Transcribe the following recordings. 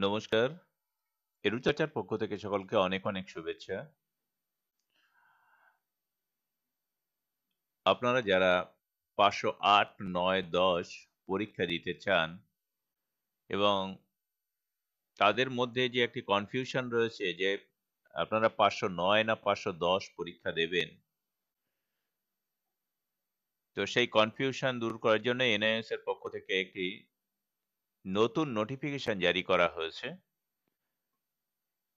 নমস্কার। এরুচর্চার পক্ষ থেকে সকলকে অনেক অনেক শুভেচ্ছা। আপনারা যারা পাঁচশো আট, নয়, দশ পরীক্ষা দিতে চান এবং তাদের মধ্যে যে একটি কনফিউশন রয়েছে যে আপনারা পাঁচশো নয় না পাঁচশো দশ পরীক্ষা দেবেন, তো সেই কনফিউশন দূর করার জন্য এনআইএস এর পক্ষ থেকে একটি নতুন নোটিফিকেশন জারি করা হয়েছে।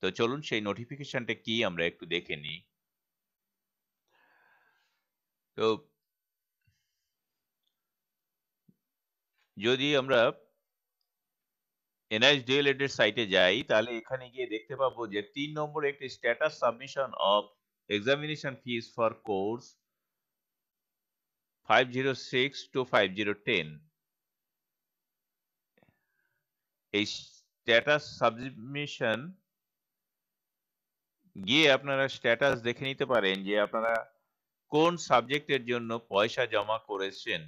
তো চলুন সেই নোটিফিকেশনটা কি আমরা একটু দেখে নিই। তো যদি আমরা এনএসডিএল এর সাইটে যাই, তাহলে এখানে গিয়ে দেখতে পাবো যে তিন নম্বর একটি status submission of examination fees for course five zero six two five zero ten এই স্ট্যাটাস সাবমিশন গিয়ে আপনারা স্ট্যাটাস দেখে নিতে পারেন যে আপনারা কোন সাবজেক্টের জন্য পয়সা জমা করেছেন।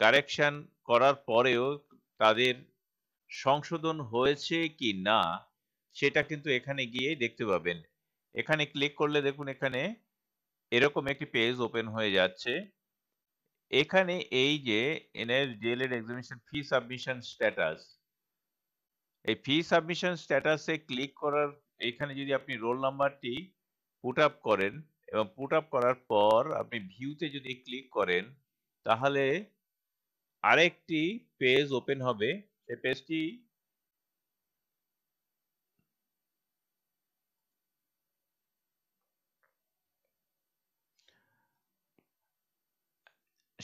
কারেকশন করার পরেও তাদের সংশোধন হয়েছে কি না, সেটা কিন্তু এখানে গিয়ে দেখতে পাবেন। এখানে ক্লিক করলে দেখুন এখানে এরকম একটি পেজ ওপেন হয়ে যাচ্ছে। এখানে এই যে NS DElEd examination fee submission status এই ফি সাবমিশন স্ট্যাটাসে ক্লিক করার, এখানে যদি আপনি রোল নাম্বারটি পুট আপ করেন এবং পুট আপ করার পর আপনি ভিউতে যদি ক্লিক করেন, তাহলে আরেকটি পেজ ওপেন হবে। সেই পেজটি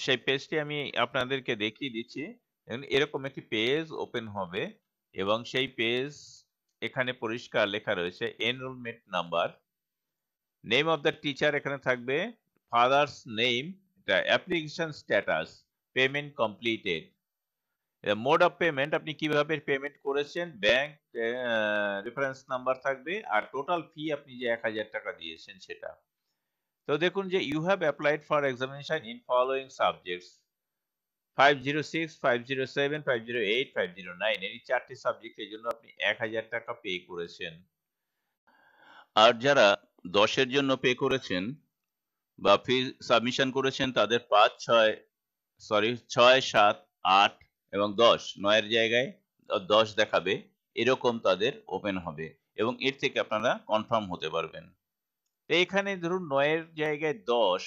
সেই পেজটি আমি আপনাদেরকে দেখিয়ে দিচ্ছি। এরকম একটি পেজ ওপেন হবে এবং সেই পেজ এখানে পরিষ্কার লেখা রয়েছে enrollment number name of the teacher এখানে থাকবে ফাদার্স নেম এটা application status payment completed mode of payment আপনি কীভাবে পেমেন্ট করেছেন ব্যাংক রেফারেন্স নাম্বার থাকবে, আর টোটাল ফি আপনি যে এক হাজার টাকা দিয়েছেন সেটা। তো দেখুন যে you have applied for examination in following subjects five zero six five zero এই চারটি সাবজেক্টের জন্য আপনি এক হাজার টাকা পে করেছেন। আর যারা দশের জন্য পে করেছেন বা ফি সাবমিশন করেছেন, তাদের পাঁচ, ছয় সরি ছয়, সাত, আট এবং দশ, নয়ের জায়গায় দশ দেখাবে, এরকম তাদের ওপেন হবে এবং এর থেকে আপনারা কনফার্ম হতে পারবেন। এখানে ধরুন নয়ের জায়গায় দশ,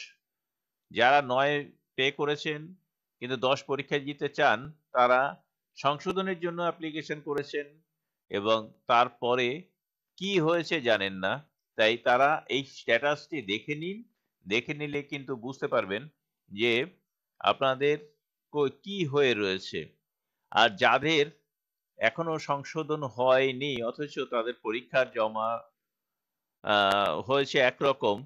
যারা নয় পে করেছেন কিন্তু দশ পরীক্ষা দিতে চান, তারা সংশোধনের জন্য অ্যাপ্লিকেশন করেছেন এবং তারপরে কি হয়েছে জানেন না, তাই তারা এই স্ট্যাটাসটি দেখে নিন, দেখে নিলে কিন্তু বুঝতে পারবেন যে আপনাদের কি হয়ে রয়েছে। আর যাদের এখনও সংশোধন হয়নি, অথচ তাদের পরীক্ষার জমা হয়েছে একরকম,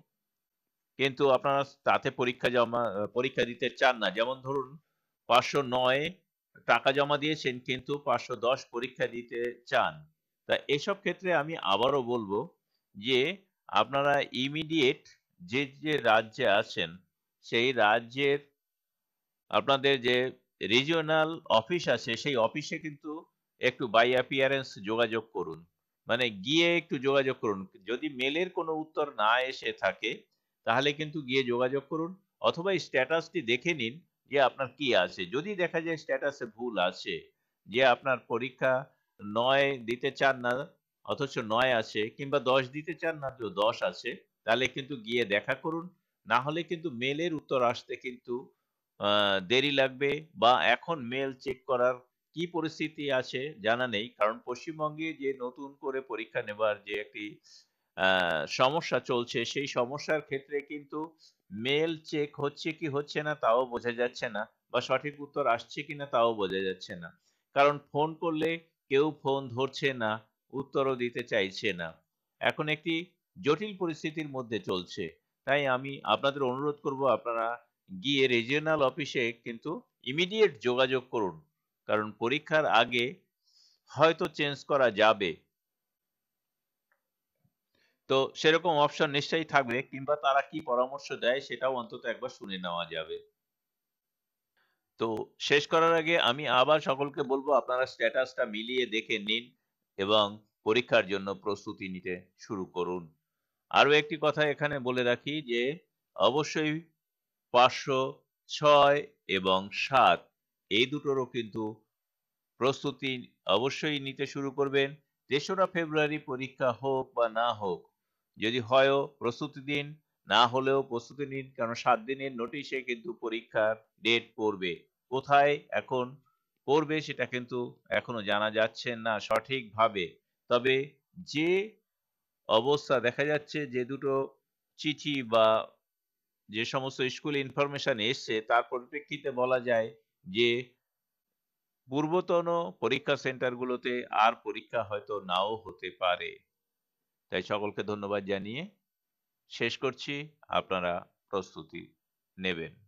কিন্তু আপনারা তাতে পরীক্ষা জমা, পরীক্ষা দিতে চান না। যেমন ধরুন, পাঁচশো নয় টাকা জমা দিয়েছেন, কিন্তু পাঁচশো দশ পরীক্ষা দিতে চান। তা এসব ক্ষেত্রে আমি আবারও বলব যে, আপনারা ইমিডিয়েট যে যে রাজ্যে আছেন, সেই রাজ্যের আপনাদের যে রিজিওনাল অফিস আছে, সেই অফিসে কিন্তু একটু বাই অ্যাপিয়ারেন্স যোগাযোগ করুন। মানে গিয়ে একটু যোগাযোগ করুন। যদি মেলের কোনো উত্তর না এসে থাকে, তাহলে কিন্তু গিয়ে যোগাযোগ করুন অথবা স্ট্যাটাসটি দেখে নিন যে আপনার কি আছে। যদি দেখা যায় স্ট্যাটাসে ভুল আছে, যে আপনার পরীক্ষা নয় দিতে চান না, অথচ নয় আছে কিংবা দশ দিতে চান না তো দশ আছে, তাহলে কিন্তু গিয়ে দেখা করুন। না হলে কিন্তু মেলের উত্তর আসতে কিন্তু দেরি লাগবে বা এখন মেল চেক করার কি পরিস্থিতি আছে জানা নেই। কারণ পশ্চিমবঙ্গে যে নতুন করে পরীক্ষা নেবার যে একটি সমস্যা চলছে, সেই সমস্যার ক্ষেত্রে কিন্তু মেল চেক হচ্ছে কি হচ্ছে না তাও বোঝা যাচ্ছে না বা সঠিক উত্তর আসছে কিনা তাও বোঝা যাচ্ছে না। কারণ ফোন করলে কেউ ফোন ধরছে না, উত্তরও দিতে চাইছে না। এখন একটি জটিল পরিস্থিতির মধ্যে চলছে। তাই আমি আপনাদের অনুরোধ করব আপনারা গিয়ে রিজিওনাল অফিসে কিন্তু ইমিডিয়েট যোগাযোগ করুন। কারণ পরীক্ষার আগে হয়তো চেঞ্জ করা যাবে তো সেরকম অপশন নিশ্চয়ই থাকবে, কিংবা তারা কি পরামর্শ দেয় সেটাও অন্তত একবার শুনে নেওয়া যাবে তো শেষ করার আগে আমি আবার সকলকে বলব, আপনারা স্ট্যাটাসটা মিলিয়ে দেখে নিন এবং পরীক্ষার জন্য প্রস্তুতি নিতে শুরু করুন। আরও একটি কথা এখানে বলে রাখি যে, অবশ্যই ৫০৬ এবং ৭ এই দুটোরও কিন্তু প্রস্তুতি অবশ্যই নিতে শুরু করবেন। ৩রা ফেব্রুয়ারি পরীক্ষা হোক বা না হোক, যদি হয়ও প্রস্তুতি দিন, না হলেও প্রস্তুতি নিন। কারণ সাত দিনের নোটিশে কিন্তু পরীক্ষার ডেট পড়বে। কোথায় এখন পড়বে সেটা কিন্তু এখনও জানা যাচ্ছে না সঠিকভাবে। তবে যে অবস্থা দেখা যাচ্ছে যে দুটো চিঠি বা যে সমস্ত স্কুল ইনফরমেশন এসছে তার পরিপ্রেক্ষিতে বলা যায় যে পূর্বতন পরীক্ষা সেন্টারগুলোতে আর পরীক্ষা হয়তো নাও হতে পারে। তাই সকলকে ধন্যবাদ জানিয়ে শেষ করছি। আপনারা প্রস্তুতি নেবেন।